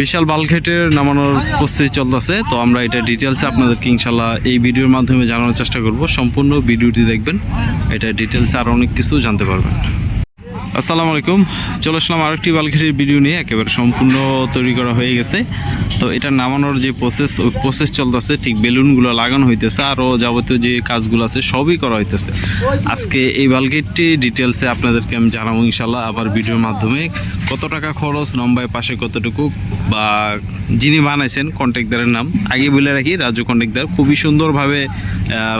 বিশাল বালঘেটের নামানোর প্রস্তুতি চলতেছে। তো আমরা এটা ডিটেলসে আপনাদেরকে ইনশাল্লাহ এই ভিডিওর মাধ্যমে জানানোর চেষ্টা করব। সম্পূর্ণ ভিডিওটি দেখবেন। এটা ডিটেলসে আরও অনেক কিছু জানতে পারবেন। আসসালামু আলাইকুম। চলে আসলাম আরেকটি বালঘেটের ভিডিও নিয়ে, একেবারে সম্পূর্ণ তৈরি করা হয়ে গেছে। তো এটা নামানোর যে প্রসেস ওই প্রসেস চলতেছে, ঠিক বেলুনগুলো লাগানো হইতেছে আরও যাবতীয় যে কাজগুলো আছে, সবই করা হইতেছে। আজকে এই বালগেটটি ডিটেলসে আপনাদেরকে আমি জানাব ইনশাল্লাহ আবার ভিডিওর মাধ্যমে। কত টাকা খরচ, লম্বায় পাশে কতটুকু, বা যিনি বানাইছেন কন্ট্রাক্টারের নাম, আগে বলে রাখি, রাজু কন্ট্রাক্টার খুবই সুন্দরভাবে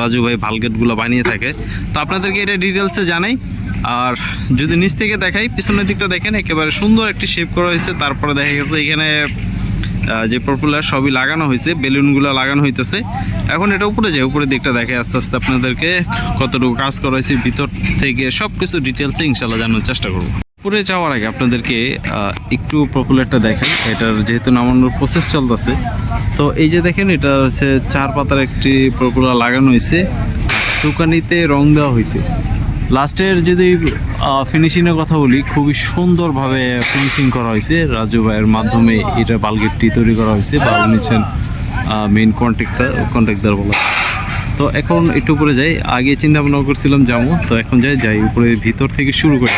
রাজু ভাই ভালগেটগুলো বানিয়ে থাকে। তো আপনাদেরকে এটা ডিটেলসে জানাই। আর যদি নিচ থেকে দেখাই, পিছনের দিকটা দেখেন, একেবারে সুন্দর একটি শেপ করা হয়েছে। তারপরে দেখা গেছে এখানে যে পপুলার সবই লাগানো হয়েছে, বেলুনগুলো লাগানো হইতেছে। এখন এটা উপরে যায়, উপরের দিকটা দেখে আস্তে আস্তে আপনাদেরকে কতটুকু কাজ করা হয়েছে, ভিতর থেকে সব কিছু ডিটেলসে ইনশাল্লাহ জানার চেষ্টা করব। উপরে যাওয়ার আগে আপনাদেরকে একটু পপুলারটা দেখেন এটার যেহেতু নামানোর প্রসেস চলতেছে, তো এই যে দেখেন, এটা হচ্ছে চার পাতার একটি পপুলার লাগানো হয়েছে। সুকানিতে রং দেওয়া হয়েছে। লাস্টের যদি ফিনিশিংয়ের কথা বলি, খুবই সুন্দরভাবে ফিনিশিং করা হয়েছে। রাজু ভাইয়ের মাধ্যমে এটা বালগেটটি তৈরি করা হয়েছে। বা নিচ্ছেন মেইন কন্ট্রাক্টর কন্ট্রাক্টর বলা তো এখন একটু উপরে যাই। আগে চিন্তা ভাবনা করছিলাম যাব। তো এখন যাই যাই উপরে ভিতর থেকে শুরু করে।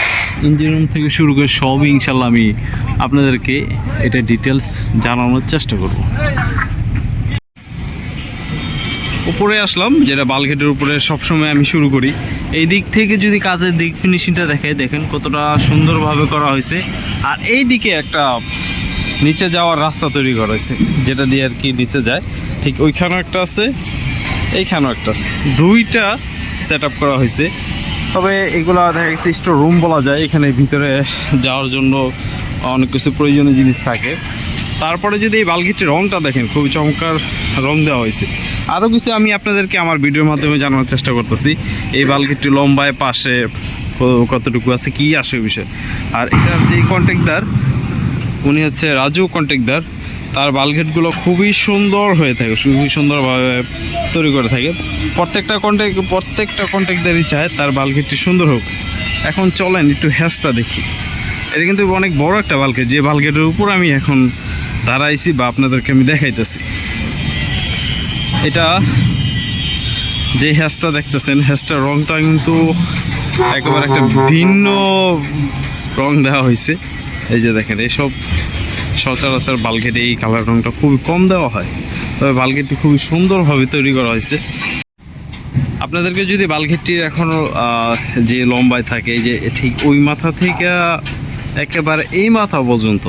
ইঞ্জিন রুম থেকে শুরু করে সবই ইনশাল্লাহ আমি আপনাদেরকে এটা ডিটেলস জানানোর চেষ্টা করব। উপরে আসলাম, যেটা বালঘেটের উপরে সবসময় আমি শুরু করি। এই দিক থেকে যদি কাজের দিক ফিনিশিংটা দেখে, দেখেন কতটা সুন্দরভাবে করা হয়েছে। আর এই দিকে একটা নিচে যাওয়ার রাস্তা তৈরি করা হয়েছে, যেটা দিয়ে আর কি নিচে যায়। ঠিক ওইখানেও একটা আছে, এইখানেও একটা আছে। দুইটা সেট করা হয়েছে। তবে এগুলো দেখা গেছে স্টোর রুম বলা যায়, এখানে ভিতরে যাওয়ার জন্য অনেক কিছু প্রয়োজনীয় জিনিস থাকে। তারপরে যদি এই বালগিটির রংটা দেখেন, খুবই চমৎকার রং দেওয়া হয়েছে। আরও কিছু আমি আপনাদেরকে আমার ভিডিওর মাধ্যমে জানানোর চেষ্টা করতেছি। এই বালগিটি লম্বায় পাশে কতটুকু আছে, কি আসে ওই বিষয়। আর এটার যে কন্ট্রাক্টর উনি হচ্ছে রাজু কন্ট্রাক্টর তার বালগেটগুলো খুবই সুন্দর হয়ে থাকে, খুবই সুন্দরভাবে তৈরি করে থাকে। প্রত্যেকটা কন্ট্যাক্ট প্রত্যেকটা কন্ট্রাক্টারই চায়, তার বালগেটটি সুন্দর হোক। এখন চলেন একটু হ্যাসটা দেখি। এটা কিন্তু অনেক বড় একটা বালগেট যে বালগেটের উপর আমি এখন দাঁড়াইছি বা আপনাদেরকে আমি দেখাইতেছি। এটা যে হ্যাসটা দেখতেছেন হ্যাসটার রংটা কিন্তু একেবারে একটা ভিন্ন রং দেওয়া হয়েছে। এই যে দেখেন এইসব সচরাচর বালগেটে এই কালার রংটা খুবই কম দেওয়া হয়। তবে বালগেটটি খুবই সুন্দরভাবে তৈরি করা হয়েছে। আপনাদেরকে যদি বালঘেটটির এখনও যে লম্বায় থাকে যে ঠিক ওই মাথা থেকে একেবারে এই মাথা পর্যন্ত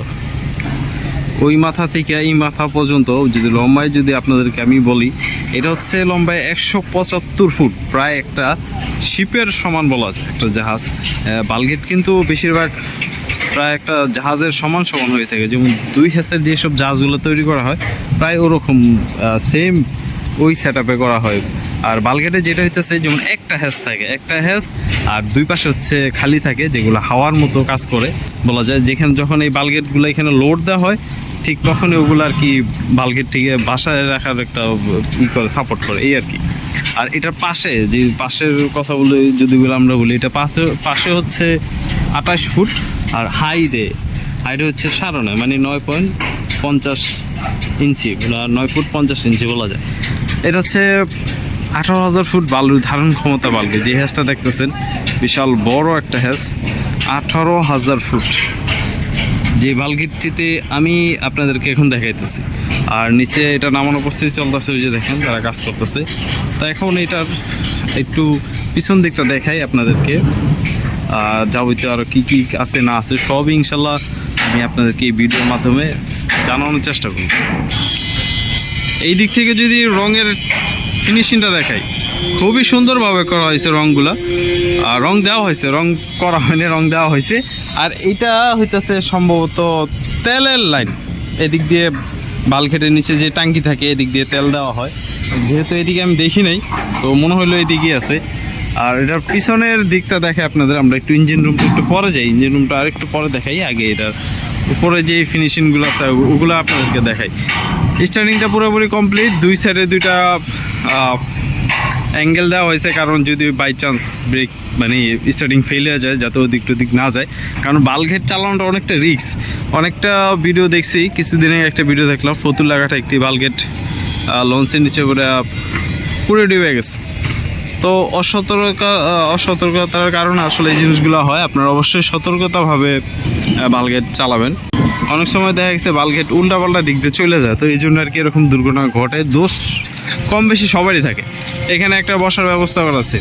ওই মাথা থেকে এই মাথা পর্যন্ত যদি লম্বায় যদি আপনাদেরকে আমি বলি, এটা হচ্ছে লম্বায় একশো পঁচাত্তর ফুট, প্রায় একটা শিপের সমান বলা যায়, একটা জাহাজ। বালগেট কিন্তু বেশিরভাগ প্রায় একটা জাহাজের সমান সমান হয়ে থাকে। যেমন দুই হেসের যেসব জাহাজগুলো তৈরি করা হয়, প্রায় ওরকম সেম ওই সেট করা হয়। আর বালগেটে যেটা হইতেছে, যেমন একটা হ্যাস থাকে, একটা হ্যাস আর দুই পাশে হচ্ছে খালি থাকে, যেগুলো হাওয়ার মতো কাজ করে। বলা যায় যেখানে যখন এই বালগেটগুলো এখানে লোড দেওয়া হয় ঠিক তখনই ওগুলো আর কি বালগেট থেকে বাসায় রাখার একটা ই করে সাপোর্ট করে, এই আর কি। আর এটার পাশে, যে পাশের কথা বলে, যদি বলে আমরা বলি, এটা পাশে পাশে হচ্ছে আঠাশ ফুট আর হাইডে হাইডে হচ্ছে সাড়ে নয় মানে নয় পয়েন্ট পঞ্চাশ ইঞ্চি বা নয় ফুট পঞ্চাশ ইঞ্চি বলা যায়। এটা হচ্ছে আঠারো হাজার ফুট বালুর ধারণ ক্ষমতা বালকে, যে হ্যাসটা দেখতেছেন, বিশাল বড় একটা হ্যাস আঠারো হাজার ফুট। যে বালগিটটিতে আমি আপনাদেরকে এখন দেখাইতেছি। আর নিচে এটা নামানো উপস্থিতি চলতেছে, ওই যে দেখেন তারা কাজ করতেছে। তো এখন এটার একটু পিছন দিকটা দেখাই আপনাদেরকে। আর যাবতীয় আরও কী কী আছে, না আছে, সবই ইনশাল্লাহ আমি আপনাদেরকে এই ভিডিওর মাধ্যমে জানানোর চেষ্টা করব। এই দিক থেকে যদি রঙের ফিনিশিংটা দেখাই খুবই সুন্দরভাবে করা হয়েছে রঙগুলা আর রং দেওয়া হয়েছে, রং করা হয়নি, রং দেওয়া হয়েছে। আর এটা হইতেছে সম্ভবত তেলের লাইন। এদিক দিয়ে বালখেটের নিচে যে টাঙ্কি থাকে, এদিক দিয়ে তেল দেওয়া হয়। যেহেতু এদিকে আমি দেখি নাই, তো মনে হলো এদিকে আছে। আর এটার পিছনের দিকটা দেখে আপনাদের, আমরা একটু ইঞ্জিন রুমটা একটু পরে যাই। ইঞ্জিন রুমটা আর একটু পরে দেখাই, আগে এটার উপরে যে ফিনিশিংগুলো আছে ওগুলো আপনাদেরকে দেখাই। স্টার্টিংটা পুরোপুরি কমপ্লিট দুই সাইডে দুইটা অ্যাঙ্গেল দেওয়া হয়েছে কারণ যদি বাই চান্স ব্রেক মানে স্টার্টিং ফেল হয়ে যায়, যাতে ওদিক টদিক না যায়। কারণ বালঘেট চালানোটা অনেকটা রিস্ক অনেকটা ভিডিও দেখছি, কিছুদিনে একটা ভিডিও দেখলাম ফতুল লাগাটা একটি বালগেট লঞ্চের নিচে করে পুরো ডুবে গেছে। তো অসতর্ক অসতর্কতার কারণে আসলে এই জিনিসগুলো হয়। আপনারা অবশ্যই সতর্কতাভাবে বালগেট চালাবেন। অনেক সময় দেখা গেছে বালগেট উল্টাপাল্টা দিক দিয়ে চলে যায়। তো এই জন্য আর কি এরকম দুর্ঘটনা ঘটে। দোষ কম বেশি সবারই থাকে। এখানে একটা বসার ব্যবস্থা করা আছে।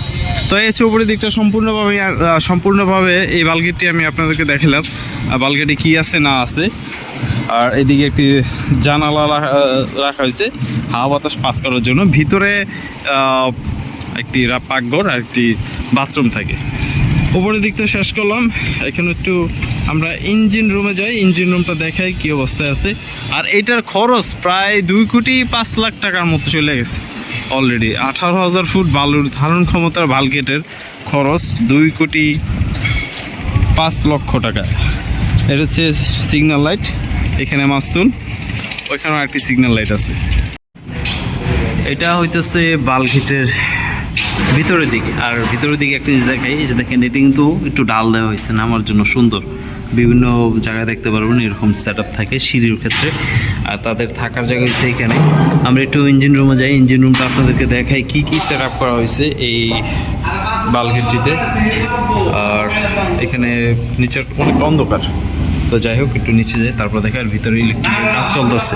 তো এই চৌপড়ির দিকটা সম্পূর্ণভাবে সম্পূর্ণভাবে এই বালগেটটি আমি আপনাদেরকে দেখালাম বালগেটে কি আছে না আছে। আর এদিকে একটি জানালা রাখা- হয়েছে, হাওয়া বাতাস পাস করার জন্য। ভিতরে একটি পাকঘর আর একটি বাথরুম থাকে। উপরের দিকটা শেষ করলাম। এখানে একটু আমরা ইঞ্জিন রুমে যাই, ইঞ্জিন রুমটা দেখাই কি অবস্থায় আছে। আর এটার খরচ প্রায় দুই কোটি পাঁচ লাখ টাকার মতো চলে গেছে। অলরেডি আঠারো হাজার ফুট বালুর ধারণ ক্ষমতার ভালগেটের খরচ দুই কোটি পাঁচ লক্ষ টাকা। এটা হচ্ছে সিগন্যাল লাইট এখানে মাস্তুল ওইখানেও একটি সিগন্যাল লাইট আছে। এটা হইতেছে বালঘিটের ভিতরের দিকে, আর ভিতরের দিকে একটা জিনিস দেখাই যে দেখেন, এটা কিন্তু একটু ডাল দেওয়া হয়েছে, নামার জন্য সুন্দর। বিভিন্ন জায়গায় দেখতে পারবেন এরকম সেট থাকে সিঁড়ির ক্ষেত্রে। আর তাদের থাকার জায়গা হচ্ছে এখানে। আমরা একটু ইঞ্জিন রুমে যাই ইঞ্জিন রুমটা আপনাদেরকে দেখাই কি কি সেট আপ করা হয়েছে এই বালঘেটটিতে আর এখানে নিচের অনেক অন্ধকার। তো যাই হোক, একটু নিচে যাই, তারপর দেখা, আর ভিতরে ইলেকট্রিকের কাজ চলতেছে।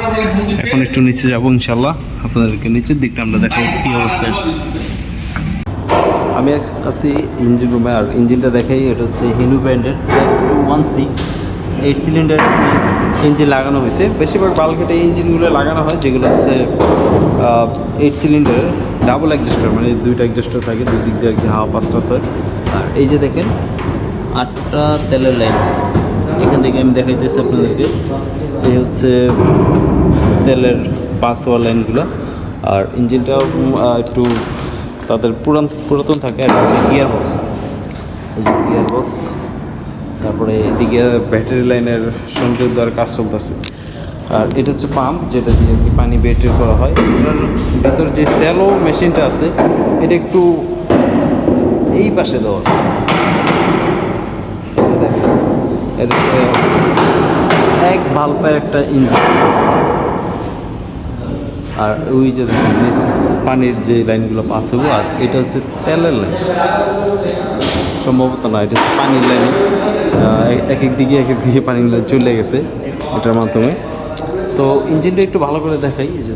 এখন একটু নিচে যাব, ইনশাল্লাহ। আপনাদেরকে নিচের দিকটা আমরা দেখাবো কী অবস্থায় আছে আমি আছি ইঞ্জিন রুমে আর ইঞ্জিনটা দেখাই, এটা হচ্ছে হিনু ব্র্যান্ডের two one C eight cylinder engine লাগানো হয়েছে। বেশিরভাগ বালকেটে ইঞ্জিনগুলো লাগানো হয়, যেগুলো হচ্ছে এইট সিলিন্ডারের ডাবল অ্যাডজাস্টার মানে দুইটা অ্যাডজাস্টার থাকে, দুই দিক দিয়ে হাওয়া পাঁচটা হয় আর এই যে দেখেন, আটটা তেলের লাইন আছে। এখান থেকে আমি দেখাইতেছি আপনাদেরকে। এই হচ্ছে তেলের পাঁচ হওয়া লাইনগুলো আর ইঞ্জিনটাও একটু তাদের পুরান, পুরাতন থাকে, আর হচ্ছে গিয়ার বক্স গিয়ার বক্স তারপরে এদিকে ব্যাটারি লাইনের সংযোগ দেওয়ার কাজ চলতেছে। আর এটা হচ্ছে পাম্প যেটা দিয়ে কি পানি ব্যাটারি করা হয়। এটার ভেতর যে স্যালো মেশিনটা আছে, এটা একটু এই পাশে দেওয়া আছে। এক ভালপের একটা ইঞ্জিন আর ওই যে পানির যে লাইনগুলো পাস হব আর এটা হচ্ছে তেলের লাইন সম্ভবত না, এটা হচ্ছে পানির লাইনে এক এক দিকে এক এক দিকে পানির লাইন চলে গেছে এটার মাধ্যমে। তো ইঞ্জিনটা একটু ভালো করে দেখাই যে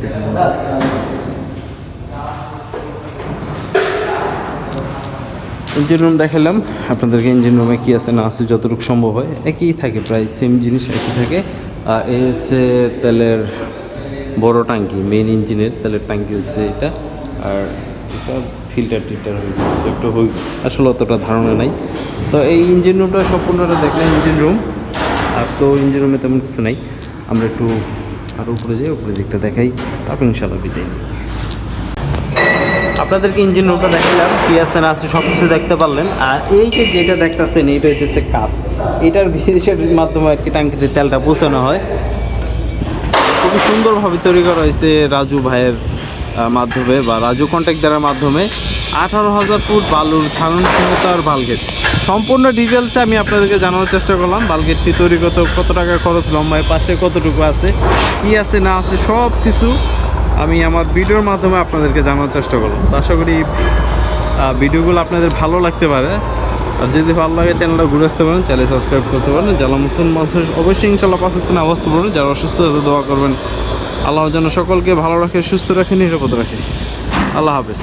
ইঞ্জিন রুম দেখালাম, আপনাদেরকে ইঞ্জিন রুমে কী আছে, না আছে, যতটুকু সম্ভব হয়। একই থাকে, প্রায় সেম জিনিস একই থাকে। আর এই হচ্ছে তেলের বড় ট্যাঙ্কি মেইন ইঞ্জিনের তেলের ট্যাঙ্কি হচ্ছে এটা। আর এটা ফিল্টার টিল্টার হয়ে গেছে, একটু আসলে অতটা ধারণা নাই। তো এই ইঞ্জিন রুমটা সম্পূর্ণটা দেখলাম ইঞ্জিন রুম আর তো ইঞ্জিন রুমে তেমন কিছু নাই। আমরা একটু আরও উপরে যাই উপরে দিকটা দেখাই। তারপর ইনশাল্লাহ বিদায় আপনাদেরকে ইঞ্জিন রুমটা দেখালাম কি আছে না আছে সব কিছু দেখতে পারলেন। আর এই যে যেটা দেখতেছেন, এইটা হইতেছে কাপ। এটার বিশেষের মাধ্যমে আর কি টাঙ্কিতে তেলটা পৌঁছানো হয়। খুবই সুন্দরভাবে তৈরি করা হয়েছে রাজু ভাইয়ের মাধ্যমে বা রাজু কন্ট্যাক্টারের মাধ্যমে। আঠারো হাজার ফুট বালুর ধারণ ক্ষমতার বালগেট। সম্পূর্ণ ডিটেলসে আমি আপনাদেরকে জানানোর চেষ্টা করলাম। বালগেটটি তৈরি করতে কত টাকা খরচ, লম্বায় পাশে কতটুকু আছে, কি আছে, না আছে, সব কিছু আমি আমার ভিডিওর মাধ্যমে আপনাদেরকে জানানোর চেষ্টা করলাম। তো আশা করি ভিডিওগুলো আপনাদের ভালো লাগতে পারে। আর যদি ভালো লাগে চ্যানেলটা ঘুরে আসতে পারেন চ্যানেল সাবস্ক্রাইব করতে পারেন। যারা মুসলমান অবশ্যই ইনশাল্লাহ পাঁচ অবস্থা পড়বেন যারা অসুস্থ আছে দোয়া করবেন। আল্লাহ যেন সকলকে ভালো রাখে, সুস্থ রাখে, নিরাপদ রাখে। আল্লাহ হাফেজ।